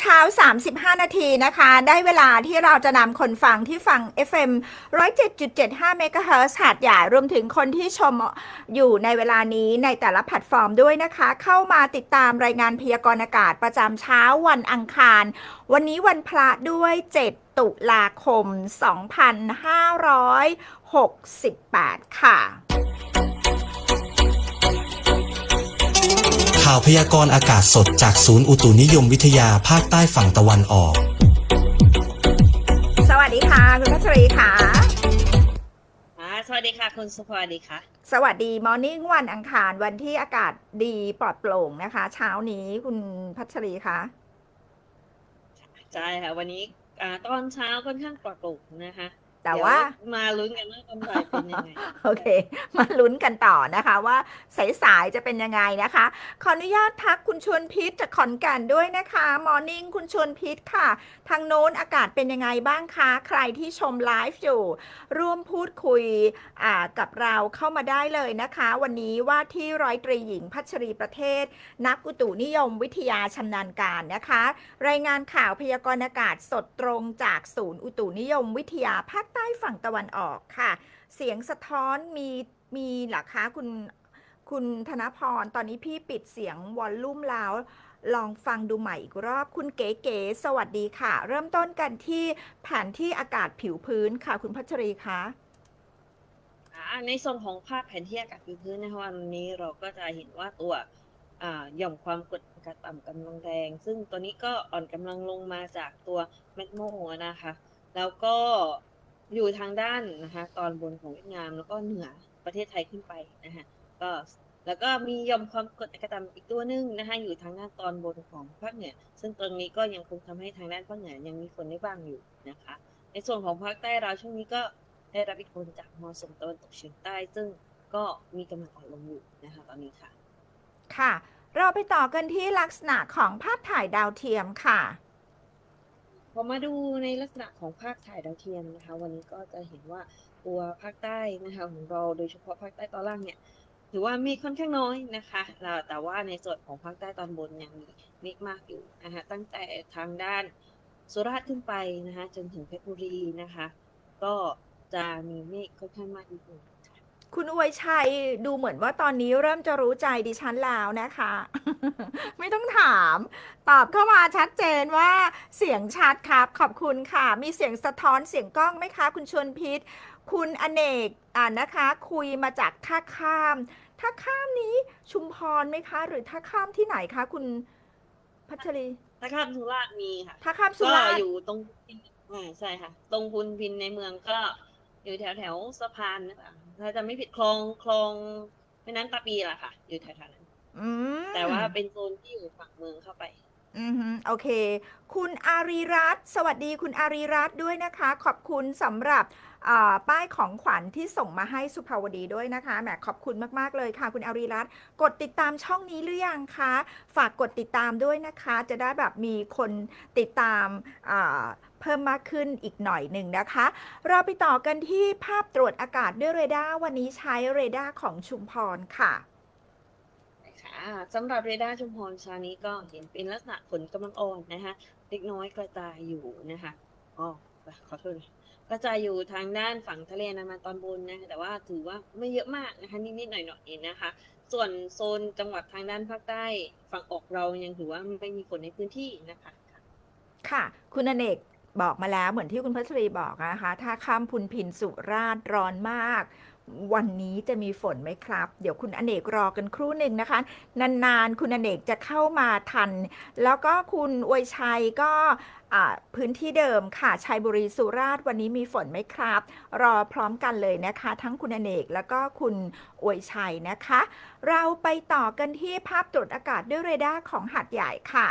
เช้า 35 นาทีนะคะ ได้เวลาที่เราจะนำคนฟังที่ฟัง FM 107.75 MHz หาดใหญ่รวมถึงคนที่ชมอยู่ในเวลานี้ในแต่ละแพลตฟอร์มด้วยนะคะ เข้ามาติดตามรายงานพยากรณ์อากาศประจำเช้าวันอังคาร วันนี้วันพระด้วย 7 ตุลาคม 2568 ค่ะ ข่าวพยากรณ์อากาศสดจากศูนย์อุตุนิยมวิทยาภาคใต้ฝั่งตะวันออก สวัสดีค่ะ คุณพัชรีค่ะ อ่าสวัสดีค่ะ คุณสุภาดีค่ะ สวัสดีมอร์นิ่งวันอังคารวันที่อากาศดีปลอดโปร่งนะคะ เช้านี้คุณพัชรีคะใช่ค่ะ วันนี้อ่าตอนเช้าค่อนข้างปลอดโปร่งนะคะ แต่ว่าเดี๋ยมาลุ้นกันว่าตอนบ่ายเป็นยังไง โอเค มาลุ้นกันต่อนะคะว่าสายๆจะเป็นยังไงนะคะ ขออนุญาตทักคุณชวนพิษจากขอนแก่นด้วยนะคะมอร์นิ่งคุณชวนพิษค่ะ ทางโน้นอากาศเป็นยังไงบ้างคะ ใครที่ชมไลฟ์อยู่ ร่วมพูดคุยอ่ากับเราเข้ามาได้เลยนะคะ วันนี้ว่าที่ร้อยตรีหญิงพัชรีประเทศ นักอุตุนิยมวิทยาชำนาญการนะคะ รายงานข่าวพยากรณ์อากาศสดตรงจากศูนย์อุตุนิยมวิทยาภาคใต้ฝั่งตะวันออกค่ะ เสียงสะท้อนมีมีหรอคะคุณคุณธนพร ตอนนี้พี่ปิดเสียงวอลลุ่มแล้ว ลองฟังดูใหม่อีกรอบคุณเก๋ๆสวัสดีค่ะ เริ่มต้นกันที่แผนที่อากาศผิวพื้นค่ะ คุณพัชรีคะในส่วนของภาพแผนที่อากาศผิวพื้นนวันนี้เราก็จะเห็นว่าตัวหย่อมความกดอากาศต่ำกำลังแรง ซึ่งตัวนี้ก็อ่อนกำลังลงมาจากตัวแมกโมนะคะ แล้วก็ อยู่ทางด้านนะคะตอนบนของเวียดนามแล้วก็เหนือประเทศไทยขึ้นไปนะคะก็แล้วก็มีย่อมความกดอากาศต่ำอีกตัวหนึ่งนะคะอยู่ทางด้านตอนบนของภาคเหนือ ซึ่งตรงนี้ก็ยังคงทำให้ทางด้านภาคเหนือยังมีฝนได้บ้างอยู่นะคะ ในส่วนของภาคใต้เราช่วงนี้ก็ได้รับอิทธิพลจากมรสุมตะวันตกเฉียงใต้ ซึ่งก็มีกำลังอ่อนลงอยู่นะคะตอนนี้ค่ะ ค่ะ เราไปต่อกันที่ลักษณะของภาพถ่ายดาวเทียมค่ะ พอมาดูในลักษณะของภาคถ่ายดาวเทียมนะคะ วันนี้ก็จะเห็นว่าตัวภาคใต้นะคะของเราโดยเฉพาะภาคใต้ตอนล่างเนี่ยถือว่ามีค่อนข้างน้อยนะคะแต่ว่าในส่วนของภาคใต้ตอนบนยังมีเมฆมากอยู่นะคะตั้งแต่ทางด้านสุราษฎร์ขึ้นไปนะคะจนถึงเพชรบุรีนะคะ ก็จะมีเมฆค่อนข้างมากนิดนึง ค่ะคุณอวยชัยดูเหมือนว่าตอนนี้เริ่มจะรู้ใจดิฉันแล้วนะคะ ไม่ต้องถาม ตอบเข้ามาชัดเจนว่าเสียงชัดครับ ขอบคุณค่ะ มีเสียงสะท้อนเสียงกล้องไหมคะ คุณชวนพิษ คุณอเนกอ่านนะคะ คุยมาจากท่าข้ามท่าข้ามนี้ชุมพรไหมคะ หรือท่าข้ามที่ไหนคะ คุณพัชรีถ้าข้ามสุราษฎร์มีค่ะท่าข้ามสุก็ราษฎร์อยู่ตรงอ่าใช่ค่ะ ตรงพุนพินในเมืองก็อยู่แถวแถวๆสะพานนะคะ ถ้าจะไม่ผิดคลองคลองแม่น้ำตาปีล่ะค่ะ อยู่แถวๆนั้น อืมแต่ว่าเป็นโซนที่อยู่ฝั่งเมืองเข้าไป อือฮึโอเค คุณอารีรัตน์สวัสดีคุณอารีรัตน์ด้วยนะคะ ขอบคุณสำหรับอ่าป้ายของขวัญที่ส่งมาให้สุภาวดีด้วยนะคะแหมขอบคุณมาก ๆ เลยค่ะ คุณอารีรัตน์กดติดตามช่องนี้หรือยังคะ ฝากกดติดตามด้วยนะคะ จะได้แบบมีคนติดตามอ่าเพิ่มมากขึ้นอีกหน่อยหนึ่งนะคะ เราไปต่อกันที่ภาพตรวจอากาศด้วยเรดาร์วันนี้ใช้เรดาร์ของชุมพรค่ะ สำหรับเรดาร์ชุมพรเช้านี้ก็เห็นเป็นลักษณะฝนกำลังอ่อนนะคะเล็กน้อยกระจายอยู่นะคะอ๋อขอโทษกระจายอยู่ทางด้านฝั่งทะเลนดามันตอนบนนะคะแต่ว่าถือว่าไม่เยอะมากนะคะนิดๆหน่อยๆเองนะคะ ส่วนโซนจังหวัดทางด้านภาคใต้ฝั่งออกเรายังถือว่าไม่มีฝนในพื้นที่นะคะ ค่ะ คุณอเนกบอกมาแล้วเหมือนที่คุณพัชรีบอกนะคะ ถ้าข้ามพุนพินสุราษฎร์ร้อนมาก วันนี้จะมีฝนไหมครับ เดี๋ยวคุณอเนกรอกันครู่หนึ่งนะคะ นานๆ คุณอเนกจะเข้ามาทัน แล้วก็คุณอวยชัยก็พื้นที่เดิมค่ะชัยบุรีสุราษฎร์วันนี้มีฝนไหมครับ รอพร้อมกันเลยนะคะ ทั้งคุณอเนกแล้วก็คุณอวยชัยนะคะ เราไปต่อกันที่ภาพตรวจอากาศด้วยเรดาร์ของหาดใหญ่ค่ะ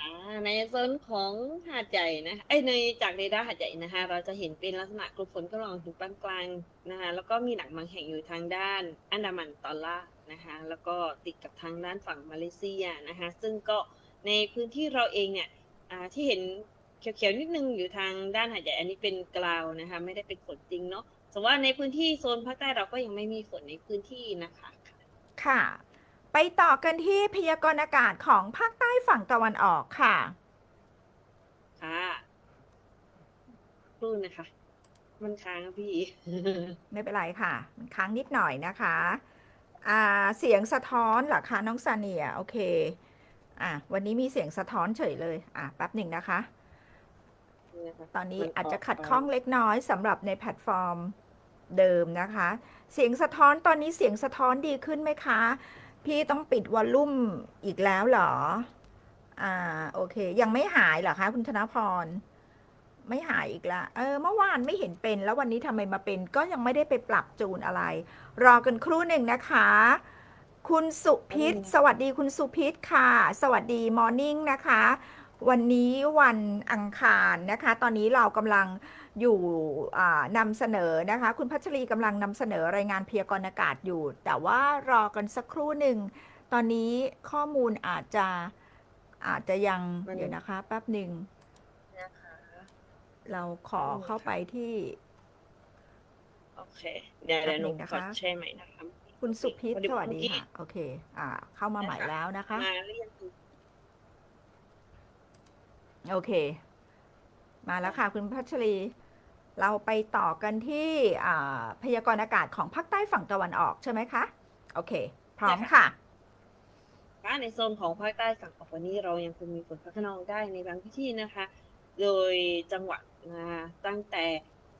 อ่าในโซนของหาดใหญ่นะเอ้ยในจากเรดาร์หาดใหญ่นะคะ เราจะเห็นเป็นลักษณะกลุ่มฝนกำลังถึงปานกลางนะคะ แล้วก็มีหนักบางแห่งอยู่ทางด้าน อันดามันตอนล่างนะคะ แล้วก็ติดกับทางด้านฝั่งมาเลเซียนะคะ ซึ่งก็ในพื้นที่เราเองเนี่ยที่เห็นเขียวๆนิดนึงอยู่ทางด้านหาดใหญ่อันนี้เป็นกลาวนะคะ ไม่ได้เป็นฝนจริงเนาะแต่ว่าในพื้นที่โซนภาคใต้เราก็ยังไม่มีฝนในพื้นที่นะคะ ค่ะ ไปต่อกันที่พยากรณ์อากาศของภาคใต้ฝั่งตะวันออกค่ะ ค่ะครู่นะคะ มันค้างอะพี่ ไม่เป็นไรค่ะ มันค้างนิดหน่อยนะคะ อ่า เสียงสะท้อนเหรอคะน้องซาเนีย โอเค อะ วันนี้มีเสียงสะท้อนเฉยเลย อะ แป๊บหนึ่งนะคะ ตอนนี้อาจจะขัดข้องเล็กน้อยสำหรับในแพลตฟอร์มเดิมนะคะ เสียงสะท้อนตอนนี้เสียงสะท้อนดีขึ้นไหมคะ พี่ต้องปิดวอลลุ่มอีกแล้วเหรอ อ่า โอเค ยังไม่หายเหรอคะ คุณธนพร ไม่หายอีกละเออ เมื่อวานไม่เห็นเป็น แล้ววันนี้ทำไมมาเป็น ก็ยังไม่ได้ไปปรับจูนอะไร รอกันครู่หนึ่งนะคะ คุณสุพิษ สวัสดีคุณสุพิษค่ะ สวัสดีมอร์นิ่งนะคะ วันนี้วันอังคารนะคะ ตอนนี้เรากำลัง อยู่อ่านำเสนอนะคะ คุณพัชรีกำลังนำเสนอรายงานพยากรณ์อากาศอยู่ แต่ว่ารอกันสักครู่หนึ่ง ตอนนี้ข้อมูลอาจจะอาจจะยังมันเดี๋ยวนะคะแป๊บหนึ่งนะคะเราขอเข้าไปที่โอเค เดี๋ยวเดี๋ยวหนูแป๊บหนึ่งนะคะกดแช่ใหม่นะคะคุณสุพิษพอดีสวัสดีเมื่อกี้ค่ะ โอเค อ่า เข้ามาใหม่นะคะแล้วนะคะมาหรือยังคะโอเค มาแล้วค่ะ คุณพัชรี เราไปต่อกันที่พยากรณ์อากาศของภาคใต้ฝั่งตะวันออกใช่ไหมคะ โอเค พร้อมค่ะค่ะในโซนของภาคใต้ฝั่งออกวันนี้เรายังคงมีฝนฟ้าขนองได้ในบางพื้นที่นะคะ โดยจังหวัดนะตั้งแต่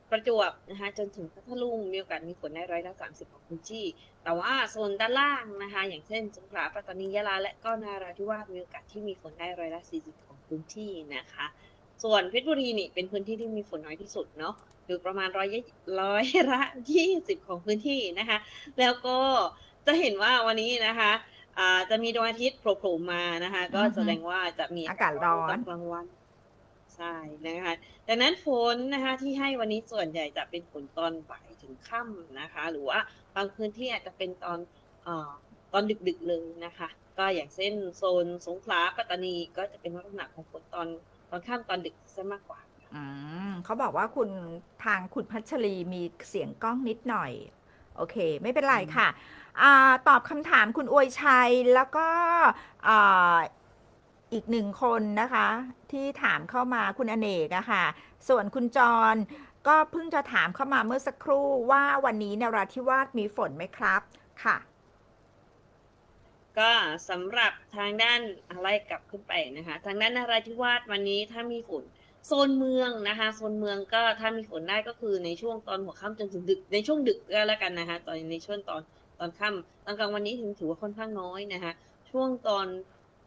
ประจวบนะคะจนถึงพัทลุงมีโอกาสมีฝนได้ร้อยละสามสิบของพื้นที่ แต่ว่าโซนด้านล่างนะคะ อย่างเช่นสงขลาปัตตานียะลาและก็นาราธิวาสมีโอกาสที่มีฝนได้ร้อยละสี่สิบของพื้นที่นะคะ ส่วนเพชรบุรีนี่เป็นพื้นที่ที่มีฝนน้อยที่สุดเนาะอยู่ประมาณร้อยร้อยละยี่สิบของพื้นที่นะคะ แล้วก็จะเห็นว่าวันนี้นะคะอ่าจะมีดวงอาทิตย์โผล่ๆมานะคะ ก็อือฮึแสดงว่าจะมีอากาศร้อนตอนกลางวันใช่นะคะดังนั้นฝนนะคะที่ให้วันนี้ส่วนใหญ่จะเป็นฝนตอนบ่ายถึงค่ำนะคะ หรือว่าบางพื้นที่อาจจะเป็นตอนเอ่อตอนดึกๆเลยนะคะ ก็อย่างเช่นโซนสงขลาปัตตานีก็จะเป็นลักษณะของฝนตอน ตอนค่ำตอนดึกซะมากกว่าอืมเขาบอกว่าคุณทางคุณพัชรีมีเสียงกล้องนิดหน่อย โอเค ไม่เป็นไรค่ะอ่าตอบคำถามคุณอวยชัยแล้วก็อ่าอีกหนึ่งคนนะคะ ที่ถามเข้ามาคุณอเนกอะค่ะส่วนคุณจรก็เพิ่งจะถามเข้ามาเมื่อสักครู่ว่าวันนี้นราธิวาสมีฝนไหมครับค่ะ ก็สำหรับทางด้านอะไรกลับขึ้นไปนะคะ ทางด้านนราธิวาสวันนี้ถ้ามีฝนโซนเมืองนะคะโซนเมืองก็ถ้ามีฝนได้ก็คือในช่วงตอนหัวค่ำจนถึงดึกในช่วงดึกก็แล้วกันนะคะตอนในช่วงตอนตอนค่ำตอนกลางวันนี้ถึงถือว่าค่อนข้างน้อยนะคะช่วงตอน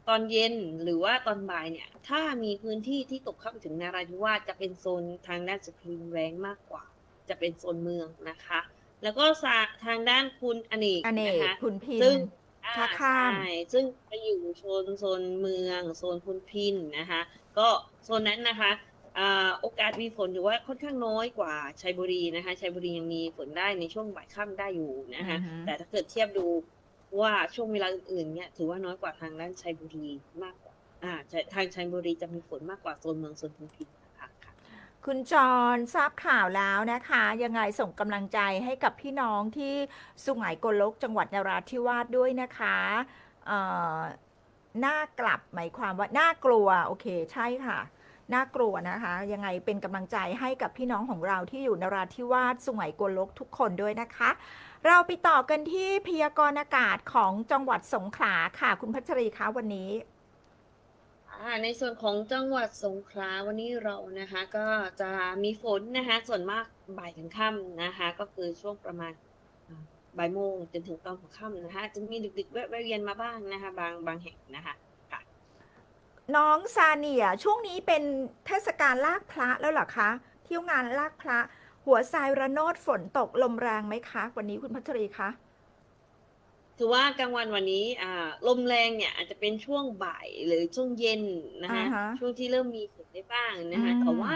ตอนเย็นหรือว่าตอนบ่ายเนี่ย ถ้ามีพื้นที่ที่ตกเข้าไปถึงนาราธิวาสจะเป็นโซนทางด้านสปริงแรงมากกว่า จะเป็นโซนเมืองนะคะ แล้วก็สาทางด้านคุณอเนกอเนกนะคะคุณพินซึ่ง ท่าข้าม ใช่ซึ่งไปอยู่โซนโซนเมืองโซนพุนพินนะคะ ก็โซนนั้นนะคะอ่าโอกาสมีฝนอยู่ว่าค่อนข้างน้อยกว่าชัยบุรีนะคะชัยบุรียังมีฝนได้ในช่วงบ่ายค่ำได้อยู่นะคะอือฮึ แต่ถ้าเกิดเทียบดูว่าช่วงเวลาอื่นๆเนี่ยถือว่าน้อยกว่าทางด้านชัยบุรีมากกว่าอ่าทางชัยบุรีจะมีฝนมากกว่าโซนเมืองโซนพุนพินนะ คุณจรทราบข่าวแล้วนะคะ ยังไงส่งกำลังใจให้กับพี่น้องที่สุไหงโกลกจังหวัดนราธิวาสด้วยนะคะเอ่อน่ากลับหมายความว่าน่ากลัวโอเคใช่ค่ะน่ากลัวนะคะ ยังไงเป็นกำลังใจให้กับพี่น้องของเราที่อยู่นราธิวาสสุไหงโกลกทุกคนด้วยนะคะ เราไปต่อกันที่พยากรณ์อากาศของจังหวัดสงขลาค่ะ คุณพัชรีคะวันนี้ อ่าในส่วนของจังหวัดสงขลาวันนี้เรานะคะ ก็จะมีฝนนะคะ ส่วนมากบ่ายถึงค่ำนะคะ ก็คือช่วงประมาณบ่ายโมงจนถึงตอนหัวค่ำนะคะ จะมีดึกๆแวะเวียนมาบ้างนะคะ บางบางแห่งนะคะค่ะน้องซาเนียช่วงนี้เป็นเทศกาลลากพระแล้วเหรอคะ เที่ยวงานลากพระ หัวทรายระโนดฝนตกลมแรงไหมคะ วันนี้คุณพัชรีคะ ถือว่ากลางวันวันนี้อ่าลมแรงเนี่ยอาจจะเป็นช่วงบ่ายหรือช่วงเย็นนะคะอ่าฮะ ช่วงที่เริ่มมีฝนได้บ้างนะคะอืมแต่ว่า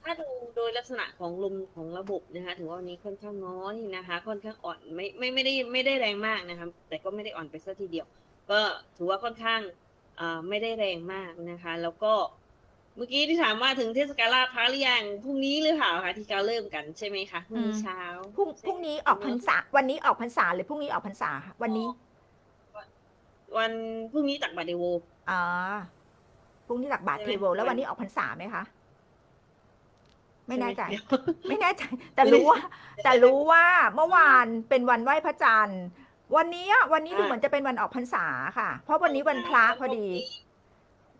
ถ้าดูโดยลักษณะของลมของระบบนะคะถือว่าวันนี้ค่อนข้างน้อยนะคะ ค่อนข้างอ่อนไม่ไม่ไม่ได้ไม่ได้แรงมากนะคะแต่ก็ไม่ได้อ่อนไปซะทีเดียว ก็ถือว่าค่อนข้างอ่าไม่ได้แรงมากนะคะ แล้วก็ เมื่อกี้ที่ถามว่าถึงเทศกาลลาดพร้าวหรือยังพรุ่งนี้หรือเปล่าคะที่เขาเริ่มกันใช่ไหมคะพรุ่งนี้เช้าพรุ่งพรุ่งนี้ออกพรรษา วันนี้ออกพรรษาหรือพรุ่งนี้ออกพรรษาคะวันนี้ วันพรุ่งนี้ตักบาตรเดโวอ่าพรุ่งนี้ตักบาตรใช่เทไหมโว แล้ววัวันนนี้ออกพรรษาไหมคะไม่แน่ใจช่ไหมไม่แน่ใจ แต่ไม่ได้รู้ว่า แต่รู้ว่าเมื่อวานเป็นวันไหว้พระจันทร์ วันนี้อะวันนี้ดูอ่าเหมือนจะเป็นวันออกพรรษาค่ะ เพราะวันนี้วันพระพอดี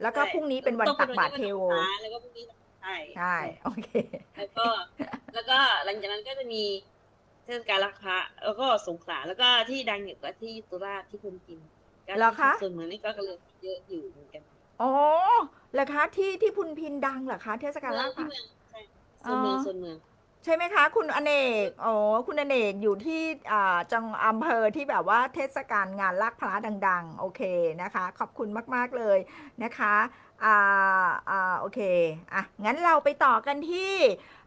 แล้วก็พรุ่งนี้เป็นวันตักบาตรเทโวต้องเป็นนนี้นออกพรรษาแล้วก็พรุ่งนี้ใช่ใช่โอเคแล้วก็ แล้วก็หลังจากนั้นก็จะมีเทศกาลลักพระแล้วก็สงขลาแล้วก็ที่ดังอยู่ก็ที่สุราษฎร์ที่คุณกินก็เหรอคะส่วนเมืองนี่ก็เลยเยอะอยู่เหมือนกันอ๋อเหรอคะที่ที่พุนพินดังเหรอคะ เทศกาลลาบที่พระเมืองใช่ส่วนเมืองอ๋อส่วนเมืองใช่ไหมคะคุณอเนกอ๋อคุณอเนกอยู่ที่อ่าจังอำเภอที่แบบว่าเทศกาลงานลากพระดัง ๆ โอเคนะคะ ขอบคุณมาก ๆ เลยนะคะอ่าอ่าโอเคอะงั้นเราไปต่อกันที่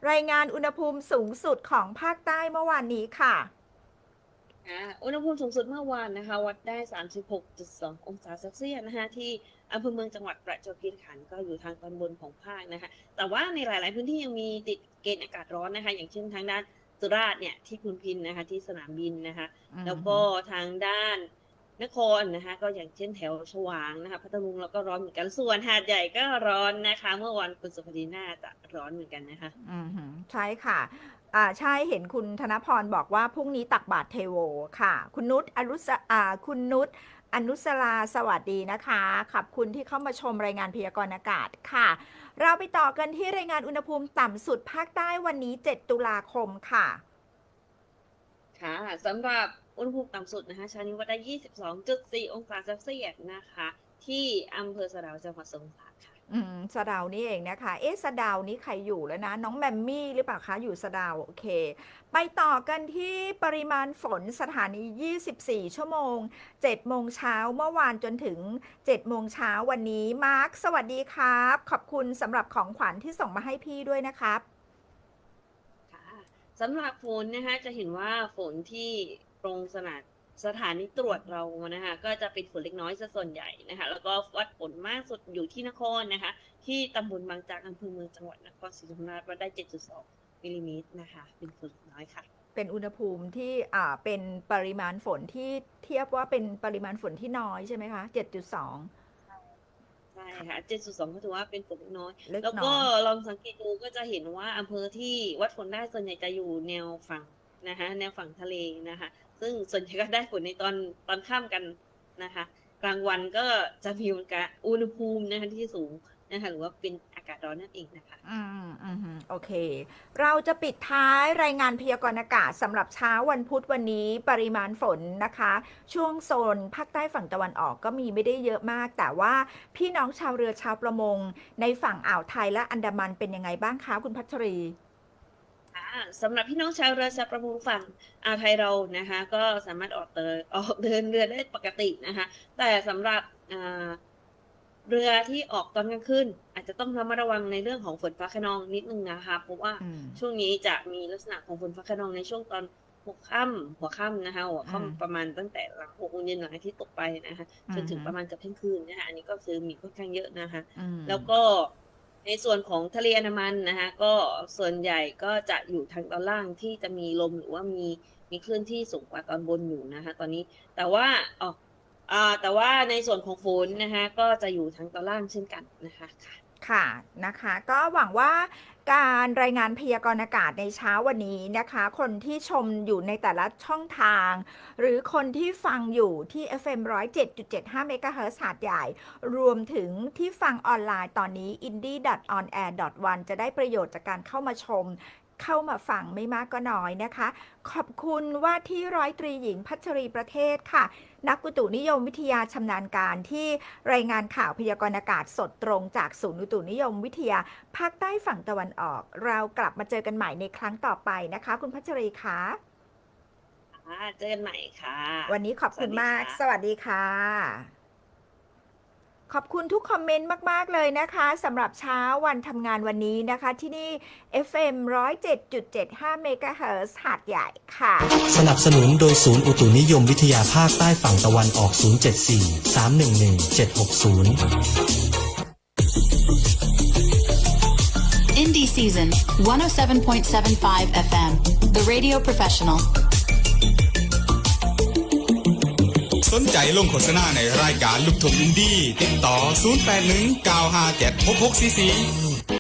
รายงานอุณหภูมิสูงสุดของภาคใต้เมื่อวานนี้ค่ะ อ่าอุณหภูมิสูงสุดเมื่อวานนะคะ วัดได้ 36.2 องศาเซลเซียสนะคะที่อำเภอเมืองจังหวัดประจวบคีรีขันธ์ก็อยู่ทางตอนบนของภาคนะคะ แต่ว่าในหลาย ๆ พื้นที่ยังมีติดเกณฑ์อากาศร้อนนะคะ อย่างเช่นทางด้านสุราษฎร์เนี่ยที่พุนพินนะคะที่สนามบินนะคะ แล้วก็ทางด้าน นครนะคะก็อย่างเช่นแถวฉวางนะคะพัทลุงแล้วก็ร้อนเหมือนกันส่วนหาดใหญ่ก็ร้อนนะคะ เมื่อวันคุณสุภดีน่าจะร้อนเหมือนกันนะคะอืมหือใช่ค่ะอ่าใช่เห็นคุณธนพรบอกว่าพรุ่งนี้ตักบาตรเทโวค่ะ คุณนุชอรุษอ่าคุณนุชอนุสราสวัสดีนะคะขอบคุณที่เข้ามาชมรายงานพยากรณ์อากาศค่ะ เราไปต่อกันที่รายงานอุณหภูมิต่ำสุดภาคใต้วันนี้ 7 ตุลาคมค่ะ ค่ะสำหรับ อุณหภูมิต่ำสุดนะคะเช้านี้วัดได้ 22.4 องศาเซลเซียสนะคะ ที่อำเภอสะเดาวจังหวัดสงขลาค่ะ อืมสะเดาวนี่เองนะคะ เอ๊ะสะเดาวนี่ใครอยู่แล้วนะ น้องแมมมี่หรือเปล่าคะอยู่สะเดาวโอเค ไปต่อกันที่ปริมาณฝนสถานี 24 ชั่วโมง 7 โมงเช้าเมื่อวานจนถึง 7 โมงเช้าวันนี้มาร์คสวัสดีครับ ขอบคุณสำหรับของขวัญที่ส่งมาให้พี่ด้วยนะครับค่ะสำหรับฝนนะคะจะเห็นว่าฝนที่ ตรงสนามสถานีตรวจเรานะคะก็จะเป็นฝนเล็กน้อยซะส่วนใหญ่นะคะแล้วก็วัดฝนมากสุดอยู่ที่นครนะคะ ที่ตำบลบางจากอำเภอเมืองจังหวัดนครศรีธรรมราชวัดได้ 7.2มิลลิเมตรนะคะ เป็นฝนน้อยค่ะ เป็นอุณหภูมิที่อ่าเป็นปริมาณฝนที่เทียบว่าเป็นปริมาณฝนที่น้อยใช่ไหมคะ 7.2ใช่ค่ะ 7.2 ก็ถือว่าเป็นฝนเล็กน้อยเล็กแล้วน้ก็อยลองสังเกตดูก็จะเห็นว่าอำเภอที่วัดฝนได้ส่วนใหญ่จะอยู่แนวฝั่งนะคะแนวฝั่งทะเลนะคะ ซึ่งส่วนใหญ่ก็ได้ฝนในตอนตอนค่ำกันนะคะ กลางวันก็จะมีอุณหภูมินะคะที่สูงนะคะหรือว่าเป็นอากาศร้อนนั่นเองนะคะ อืมอืมฮึโอเค เราจะปิดท้ายรายงานพยากรณ์อากาศสำหรับเช้าวันพุธวันนี้ปริมาณฝนนะคะ ช่วงโซนภาคใต้ฝั่งตะวันออกก็มีไม่ได้เยอะมาก แต่ว่าพี่น้องชาวเรือชาวประมง ในฝั่งอ่าวไทยและอันดามันเป็นยังไงบ้างคะคุณพัชรี สำหรับพี่น้องชาวเรือชาวประมงฝั่งอ่าวไทยเรานะคะ ก็สามารถออกเดินออกเดินเรือได้ปกตินะคะ แต่สำหรับอ่าเรือที่ออกตอนกลางคืนอาจจะต้องระมัดระวังในเรื่องของฝนฟ้าขนองนิดนึงนะคะเพราะว่าอืมช่วงนี้จะมีลักษณะของฝนฟ้าขนองในช่วงตอนหัวค่ำหัวค่ำนะคะหัวอืมค่ำประมาณตั้งแต่หลังหกโมงเย็นหลังอาทิตย์ตกไปนะคะจนถึงอือฮึประมาณเกับเที่ยงคืนนะคะอันนี้ก็คือมีค่อนข้างเยอะนะคะอืมแล้วก็ ในส่วนของทะเลอันดามันนะคะก็ส่วนใหญ่ก็จะอยู่ทางตอนล่างที่จะมีลมหรือว่ามีมีคลื่นที่สูงกว่าตอนบนอยู่นะคะ ตอนนี้แต่ว่าอ๋อแต่ว่าในส่วนของฝนนะคะก็จะอยู่ทางตอนล่างเช่นกันนะคะ ค่ะนะคะก็หวังว่าการรายงานพยากรณ์อากาศในเช้าวันนี้นะคะ คนที่ชมอยู่ในแต่ละช่องทาง หรือคนที่ฟังอยู่ที่ FM 107.75 MHz หาดใหญ่ รวมถึงที่ฟังออนไลน์ตอนนี้ indie.onair.one จะได้ประโยชน์จากการเข้ามาชม เข้ามาฟังไม่มากก็น้อยนะคะ ขอบคุณว่าที่ร้อยตรีหญิงพัชรีประเทศค่ะ นักอุตุนิยมวิทยาชำนาญการที่รายงานข่าวพยากรณ์อากาศสดตรงจากศูนย์อุตุนิยมวิทยา ภาคใต้ฝั่งตะวันออก เรากลับมาเจอกันใหม่ในครั้งต่อไปนะคะ คุณพัชรีคะอ่าเจอกันใหม่ค่ะ วันนี้ขอบคุณมากสสวัวัสสดีดีค่ะค่ะ ขอบคุณทุกคอมเมนต์มาก ๆ เลยนะคะสำหรับเช้าวันทำงานวันนี้นะคะ ที่นี่ FM 107.75 MHz หาดใหญ่ค่ะ สนับสนุนโดยศูนย์อุตุนิยมวิทยาภาคใต้ฝั่งตะวันออก 074 311 760 Indie Season, 107.75 FM, the radio professional. สนใจลงโฆษณาในรายการลูกทุ่งอินดี้ติดต่อ 0819576644